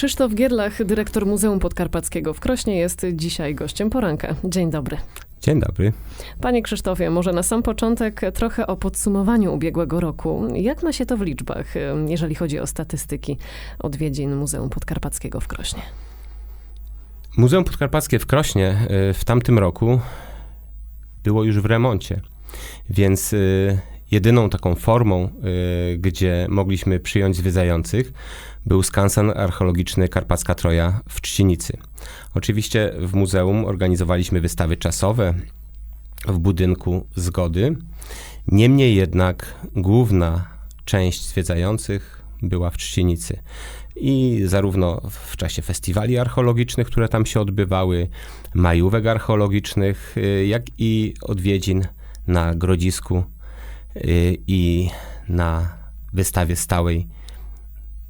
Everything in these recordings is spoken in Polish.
Krzysztof Gierlach, dyrektor Muzeum Podkarpackiego w Krośnie, jest dzisiaj gościem poranka. Dzień dobry. Dzień dobry. Panie Krzysztofie, może na sam początek trochę o podsumowaniu ubiegłego roku. Jak ma się to w liczbach, jeżeli chodzi o statystyki odwiedzin Muzeum Podkarpackiego w Krośnie? Muzeum Podkarpackie w Krośnie y, w tamtym roku było już w remoncie, więc y, jedyną taką formą, y, gdzie mogliśmy przyjąć zwiedzających, był skansen archeologiczny Karpacka Troja w Trzcinicy. Oczywiście w muzeum organizowaliśmy wystawy czasowe w budynku Zgody. Niemniej jednak główna część zwiedzających była w Trzcinicy. I zarówno w czasie festiwali archeologicznych, które tam się odbywały, majówek archeologicznych, y, jak i odwiedzin na Grodzisku i na wystawie stałej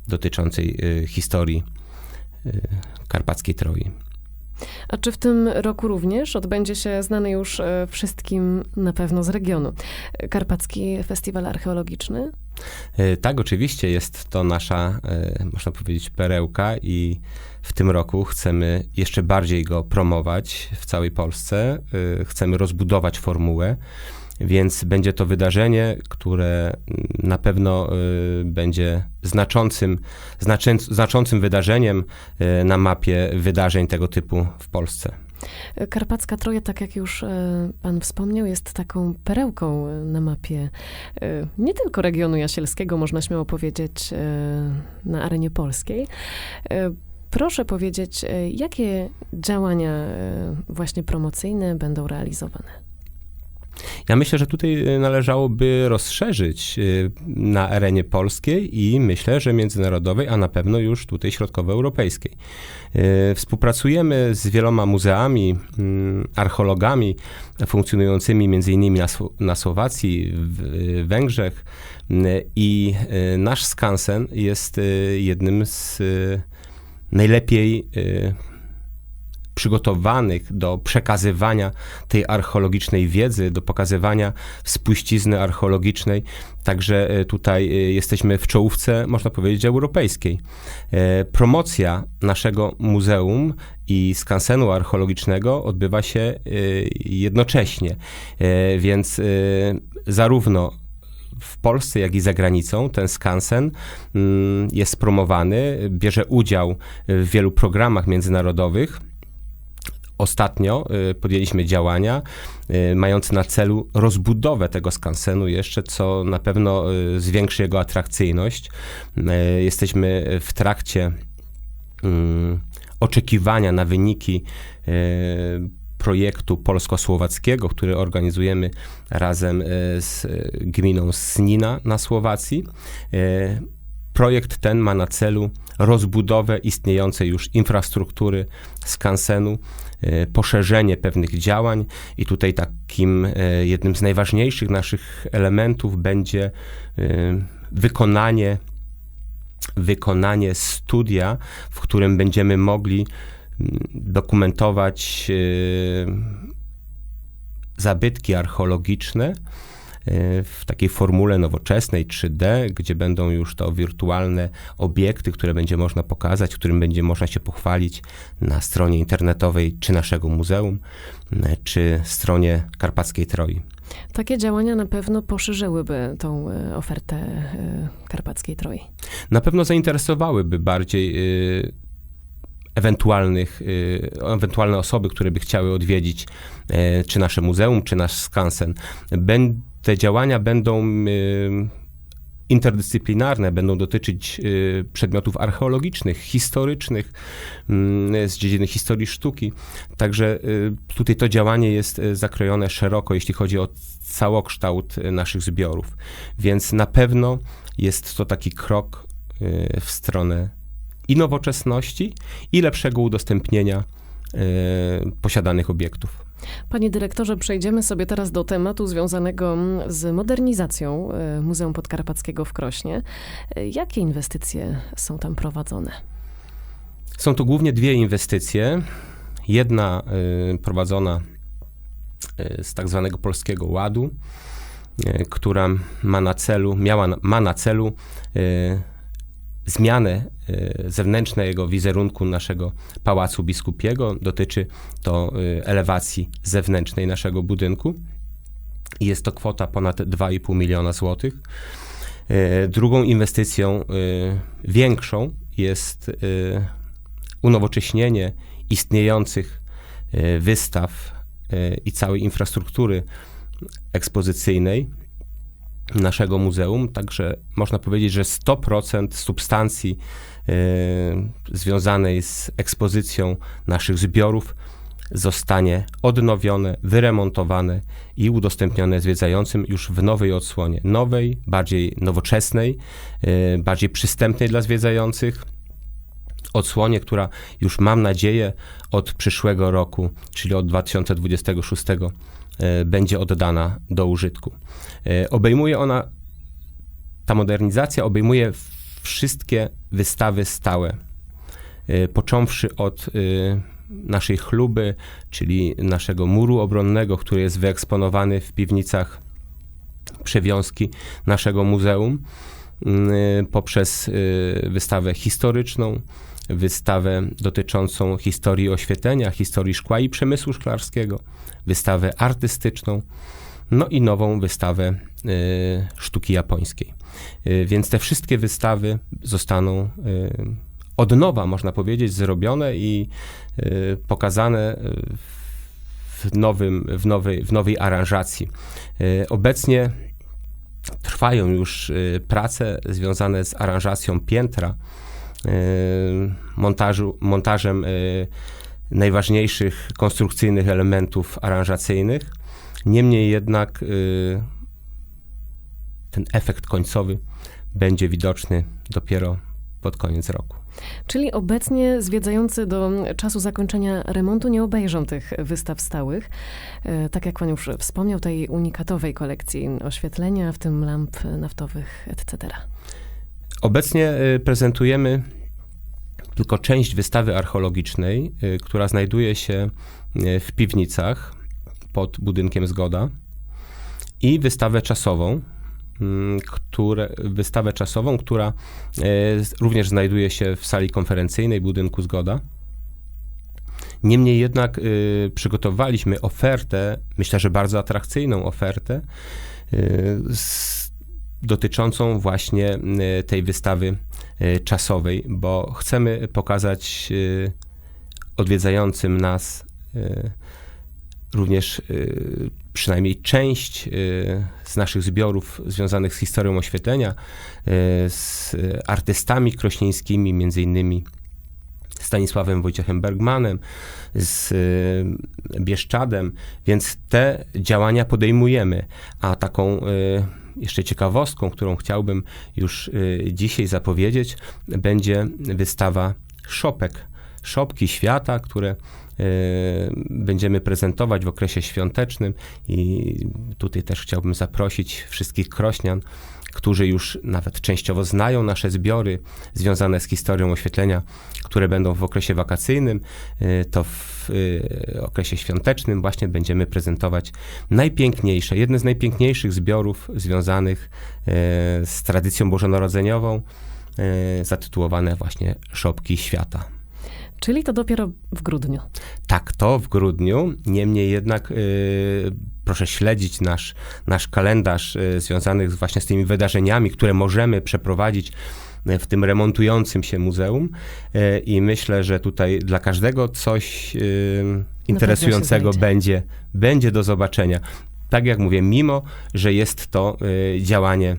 dotyczącej y, historii Karpackiej Troi. A czy w tym roku również odbędzie się znany już wszystkim na pewno z regionu Karpacki Festiwal Archeologiczny? Tak, oczywiście jest to nasza, można powiedzieć, perełka i w tym roku chcemy jeszcze bardziej go promować w całej Polsce. Chcemy rozbudować formułę. Więc będzie to wydarzenie, które na pewno y, będzie znaczącym, znaczącym wydarzeniem y, na mapie wydarzeń tego typu w Polsce. Karpacka Troja, tak jak już e, pan wspomniał, jest taką perełką na mapie nie tylko regionu jasielskiego, można śmiało powiedzieć, na arenie polskiej. Proszę powiedzieć, jakie działania właśnie promocyjne będą realizowane? Ja myślę, że tutaj y, należałoby rozszerzyć y, na arenie polskiej i myślę, że międzynarodowej, a na pewno już tutaj środkowoeuropejskiej. Y, współpracujemy z wieloma muzeami, mm, archeologami funkcjonującymi m.in. na, na Słowacji, w Węgrzech i nasz skansen jest jednym z najlepiej przygotowanych do przekazywania tej archeologicznej wiedzy, do pokazywania spuścizny archeologicznej. Także e, tutaj e, jesteśmy w czołówce, można powiedzieć, europejskiej. E, promocja naszego muzeum i skansenu archeologicznego odbywa się jednocześnie, więc zarówno w Polsce, jak i za granicą ten skansen mm, jest promowany, bierze udział w wielu programach międzynarodowych ostatnio y, podjęliśmy działania y, mające na celu rozbudowę tego skansenu jeszcze, co na pewno y, zwiększy jego atrakcyjność. Jesteśmy w trakcie mm, oczekiwania na wyniki projektu polsko-słowackiego, który organizujemy razem z gminą Snina na Słowacji. Projekt ten ma na celu rozbudowę istniejącej już infrastruktury skansenu, e, poszerzenie pewnych działań i tutaj takim e, jednym z najważniejszych naszych elementów będzie e, wykonanie wykonanie studia, w którym będziemy mogli dokumentować zabytki archeologiczne, w takiej formule nowoczesnej 3D, gdzie będą już to wirtualne obiekty, które będzie można pokazać, którym będzie można się pochwalić na stronie internetowej czy naszego muzeum, e, czy stronie Karpackiej Troi. Takie działania na pewno poszerzyłyby tą e, ofertę Karpackiej Troi. Na pewno zainteresowałyby bardziej ewentualnych, ewentualne osoby, które by chciały odwiedzić czy nasze muzeum, czy nasz skansen te działania będą y, interdyscyplinarne, będą dotyczyć y, przedmiotów archeologicznych, historycznych, mm, z dziedziny historii sztuki. Także y, tutaj to działanie jest zakrojone szeroko, jeśli chodzi o całokształt naszych zbiorów. Więc na pewno jest to taki krok w stronę i nowoczesności, i lepszego udostępnienia posiadanych obiektów. Panie dyrektorze, przejdziemy sobie teraz do tematu związanego z modernizacją e, Muzeum Podkarpackiego w Krośnie. E, jakie inwestycje są tam prowadzone? Są to głównie dwie inwestycje. Jedna y, prowadzona y, z tak zwanego Polskiego Ładu, y, która ma na celu, miała, ma na celu zmianę zewnętrznego wizerunku naszego Pałacu Biskupiego. Dotyczy to elewacji zewnętrznej naszego budynku. Jest to kwota ponad 2,5 miliona złotych. Drugą inwestycją większą jest unowocześnienie istniejących wystaw i całej infrastruktury ekspozycyjnej naszego muzeum, także można powiedzieć, że 100% substancji y, związanej z ekspozycją naszych zbiorów zostanie odnowione, wyremontowane i udostępnione zwiedzającym już w nowej odsłonie. Nowej, bardziej nowoczesnej, y, bardziej przystępnej dla zwiedzających. Odsłonie, która już mam nadzieję od przyszłego roku, czyli od 2026 E, będzie oddana do użytku. E, obejmuje ona, ta modernizacja obejmuje wszystkie wystawy stałe, e, począwszy od naszej chluby, czyli naszego muru obronnego, który jest wyeksponowany w piwnicach przewiązki naszego muzeum, poprzez wystawę historyczną, wystawę dotyczącą historii oświetlenia, historii szkła i przemysłu szklarskiego, wystawę artystyczną, no i nową wystawę y, sztuki japońskiej. Y, więc te wszystkie wystawy zostaną y, od nowa, można powiedzieć, zrobione i y, pokazane w, nowym, w, nowej, w nowej aranżacji. Y, obecnie trwają już y, prace związane z aranżacją piętra, montażu, montażem najważniejszych konstrukcyjnych elementów aranżacyjnych. Niemniej jednak y, ten efekt końcowy będzie widoczny dopiero pod koniec roku. Czyli obecnie zwiedzający do czasu zakończenia remontu nie obejrzą tych wystaw stałych. E, tak jak pan już wspomniał, tej unikatowej kolekcji oświetlenia, w tym lamp naftowych, etc. Obecnie y, prezentujemy tylko część wystawy archeologicznej, y, która znajduje się w piwnicach pod budynkiem Zgoda i wystawę czasową, które, wystawę czasową, która y, również znajduje się w sali konferencyjnej budynku Zgoda. Niemniej jednak y, przygotowaliśmy ofertę, myślę, że bardzo atrakcyjną ofertę, z, dotyczącą właśnie tej wystawy czasowej, bo chcemy pokazać odwiedzającym nas również przynajmniej część z naszych zbiorów związanych z historią oświetlenia, z artystami krośnieńskimi, między innymi Stanisławem Wojciechem Bergmanem, z Bieszczadem, więc te działania podejmujemy, a taką jeszcze ciekawostką, którą chciałbym już y, dzisiaj zapowiedzieć, będzie wystawa szopek, szopki świata, które y, będziemy prezentować w okresie świątecznym i tutaj też chciałbym zaprosić wszystkich krośnian, którzy już nawet częściowo znają nasze zbiory związane z historią oświetlenia, które będą w okresie wakacyjnym, y, to w y, okresie świątecznym właśnie będziemy prezentować najpiękniejsze, jedne z najpiękniejszych zbiorów związanych z tradycją bożonarodzeniową, zatytułowane właśnie Szopki Świata. Czyli to dopiero w grudniu. Tak, to w grudniu. Niemniej jednak yy, proszę śledzić nasz, nasz kalendarz yy, związany właśnie z tymi wydarzeniami, które możemy przeprowadzić y, w tym remontującym się muzeum. Yy, I myślę, że tutaj dla każdego coś y, interesującego będzie, będzie do zobaczenia. Tak jak mówię, mimo że jest to y, działanie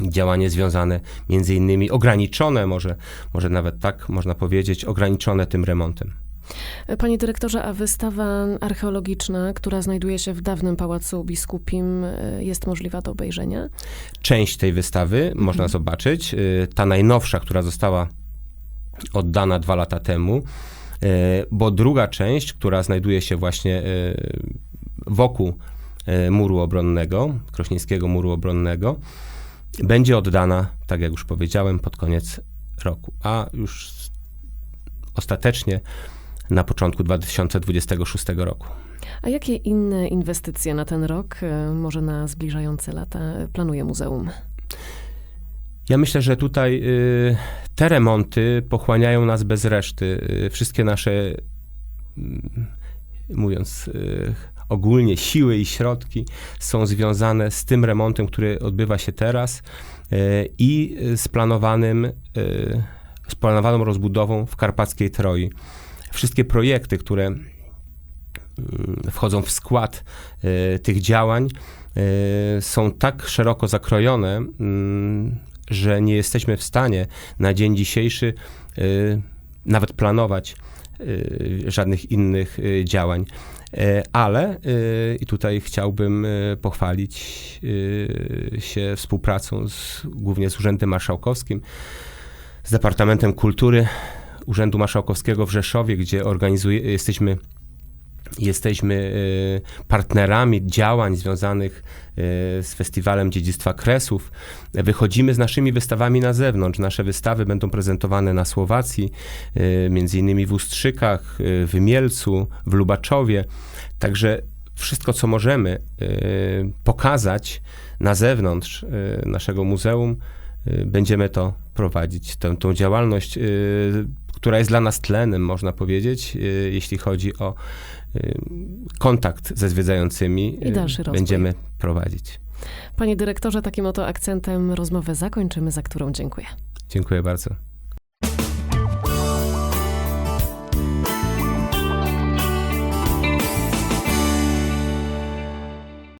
działanie związane między innymi ograniczone, może, może nawet tak można powiedzieć, ograniczone tym remontem. Panie dyrektorze, a wystawa archeologiczna, która znajduje się w dawnym Pałacu Biskupim, e, jest możliwa do obejrzenia? Część tej wystawy mhm. można zobaczyć. E, ta najnowsza, która została oddana dwa lata temu, e, bo druga część, która znajduje się właśnie wokół muru obronnego, krośnieńskiego muru obronnego, będzie oddana, tak jak już powiedziałem, pod koniec roku, a już ostatecznie na początku 2026 roku. A jakie inne inwestycje na ten rok, e, może na zbliżające lata, planuje muzeum? Ja myślę, że tutaj y, te remonty pochłaniają nas bez reszty. Y, Wszystkie nasze, mm, mówiąc y, ogólnie, siły i środki są związane z tym remontem, który odbywa się teraz y, i z planowanym, y, z planowaną rozbudową w Karpackiej Troi. Wszystkie projekty, które mm, wchodzą w skład y, tych działań, są tak szeroko zakrojone, mm, że nie jesteśmy w stanie na dzień dzisiejszy nawet planować żadnych innych y, działań. Y, Ale y, i tutaj chciałbym y, pochwalić y, się współpracą z, głównie z Urzędem Marszałkowskim, z Departamentem Kultury Urzędu Marszałkowskiego w Rzeszowie, gdzie jesteśmy Jesteśmy y, partnerami działań związanych y, z Festiwalem Dziedzictwa Kresów. Wychodzimy z naszymi wystawami na zewnątrz. Nasze wystawy będą prezentowane na Słowacji, y, między innymi w Ustrzykach, w Mielcu, w Lubaczowie. Także wszystko, co możemy pokazać na zewnątrz naszego muzeum, będziemy to prowadzić. Tę, tą działalność, która jest dla nas tlenem, można powiedzieć, y, jeśli chodzi o y, kontakt ze zwiedzającymi, I dalszy y, będziemy prowadzić. Panie dyrektorze, takim oto akcentem rozmowę zakończymy, za którą dziękuję. Dziękuję bardzo.